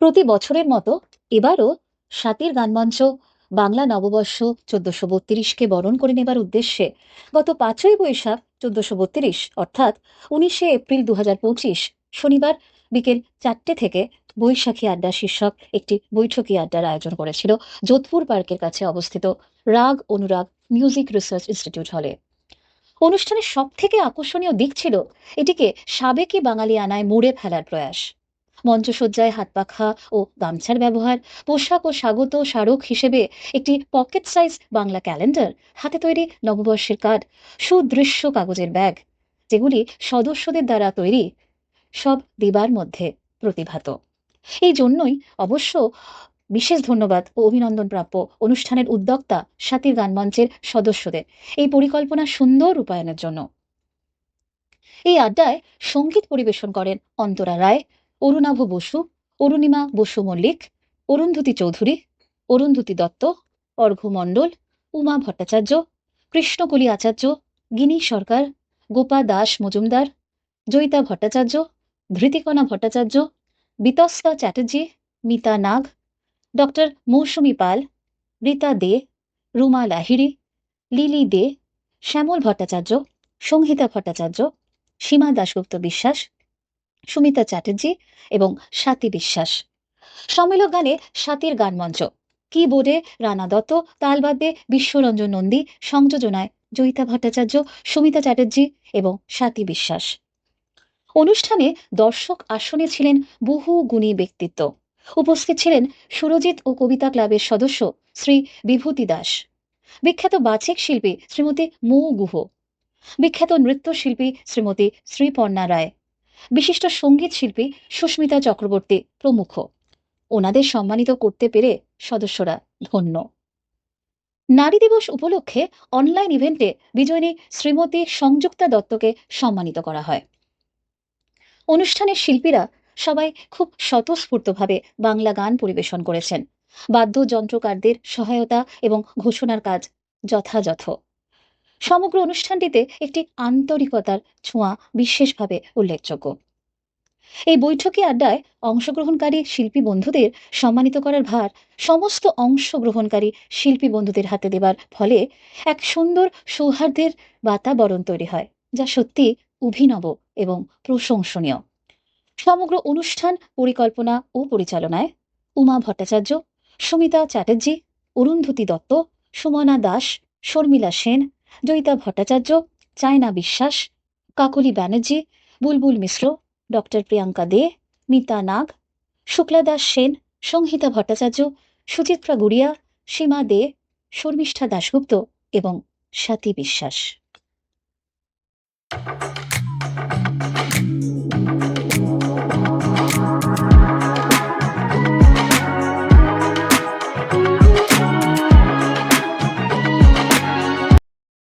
প্রতি বছরের মতো এবারও সাতির গানমঞ্চ বাংলা নববর্ষ চোদ্দশো বত্রিশকে বরণ করে নেবার উদ্দেশ্যে গত পাঁচই বৈশাখ চোদ্দশো বত্রিশ, অর্থাৎ উনিশে এপ্রিল দু শনিবার বিকেল চারটে থেকে বৈশাখী আড্ডা শীর্ষক একটি বৈঠকী আড্ডার আয়োজন করেছিল যোধপুর পার্কের কাছে অবস্থিত রাগ অনুরাগ মিউজিক রিসার্চ ইনস্টিটিউট হলে। অনুষ্ঠানের সব থেকে আকর্ষণীয় দিক ছিল এটিকে সাবেকি বাঙালি আনায় মুড়ে ফেলার প্রয়াস। মঞ্চসজ্জায় হাত পাখা ও গামছার ব্যবহার, পোশাক ও স্বাগত স্মারক হিসেবে একটি পকেট সাইজ বাংলা ক্যালেন্ডার, হাতে তৈরি নববর্ষের কার্ড, সুদৃশ্য কাগজের ব্যাগ, যেগুলি সদস্যদের দ্বারা তৈরি সব দেবার মধ্যে প্রতিভাত। এই জন্যই অবশ্য বিশেষ ধন্যবাদ ও অভিনন্দন প্রাপ্য অনুষ্ঠানের উদ্যোক্তা সাতির গানমঞ্চের সদস্যদের এই পরিকল্পনা সুন্দর রূপায়ণের জন্য। এই আড্ডায় সংগীত পরিবেশন করেন অন্তরা রায়, অরুণাভ বসু, অরুণিমা বসু মল্লিক, অরুন্ধতী চৌধুরী, অরুন্ধতী দত্ত, অর্ঘ্য মণ্ডল, উমা ভট্টাচার্য, কৃষ্ণকলি আচার্য, গিনি সরকার, গোপা দাস মজুমদার, জয়িতা ভট্টাচার্য ধৃতিকণা ভট্টাচার্য, বিতস্তা চ্যাটার্জি, মিতা নাগ, ডক্টর মৌসুমী পাল, রীতা দে, রুমা লাহিড়ি, লিলি দে, শ্যামল ভট্টাচার্য, সংহিতা ভট্টাচার্য, সীমা দাশগুপ্ত বিশ্বাস, সুমিতা চ্যাটার্জি এবং স্বাতী বিশ্বাস। সম্মেলক গানে স্বাতীর গান মঞ্চ। কিবোর্ডে রানা দত্ত তালবাদ্যে বিশ্বরঞ্জন নন্দী, সংযোজনায় জয়িতা ভট্টাচার্য, সুমিতা চ্যাটার্জি এবং স্বাতী বিশ্বাস। অনুষ্ঠানে দর্শক আসনে ছিলেন বহু গুণী ব্যক্তিত্ব। উপস্থিত ছিলেন সুরজিৎ ও কবিতা ক্লাবের সদস্য শ্রী বিভূতি দাস। বিখ্যাত বাচিক শিল্পী শ্রীমতী মৌ গুহ। বিখ্যাত নৃত্যশিল্পী শ্রীমতী শ্রীপর্ণা রায়। বিশিষ্ট সংগীত শিল্পী সুস্মিতা চক্রবর্তী প্রমুখ। ওনাদের সম্মানিত করতে পেরে সদস্যরা ধন্য। নারী দিবস উপলক্ষে অনলাইন ইভেন্টে বিজয়িনী শ্রীমতী সংযুক্তা দত্তকে সম্মানিত করা হয়। অনুষ্ঠানের শিল্পীরা সবাই খুব স্বতঃস্ফূর্তভাবে বাংলা গান পরিবেশন করেছেন। বাদ্যযন্ত্রকারদের সহায়তা এবং ঘোষণার কাজ যথাযথ। সমগ্র অনুষ্ঠানটিতে একটি আন্তরিকতার ছোঁয়া বিশেষভাবে উল্লেখযোগ্য। এই বৈঠকে আড্ডায় অংশগ্রহণকারী শিল্পী বন্ধুদের সম্মানিত করার ভার সমস্ত অংশগ্রহণকারী শিল্পী বন্ধুদের হাতে দেবার ফলে এক সুন্দর সৌহার্দ্যের বাতাবরণ তৈরি হয়। যা সত্যি অভিনব এবং প্রশংসনীয়। সমগ্র অনুষ্ঠান পরিকল্পনা ও পরিচালনায় উমা ভট্টাচার্য, সুমিতা চ্যাটার্জি, অরুন্ধতী দত্ত, সুমনা দাস, শর্মিলা সেন, জয়িতা ভট্টাচার্য, চায়না বিশ্বাস, কাকলি ব্যানার্জি, বুলবুল মিশ্র, ডক্টর প্রিয়াঙ্কা দে, মিতা নাগ, শুক্লা দাস সেন, সংহিতা ভট্টাচার্য, সুচিত্রা গুড়িয়া, সীমা দে, শর্মিষ্ঠা দাশগুপ্ত এবং স্বাতী বিশ্বাস।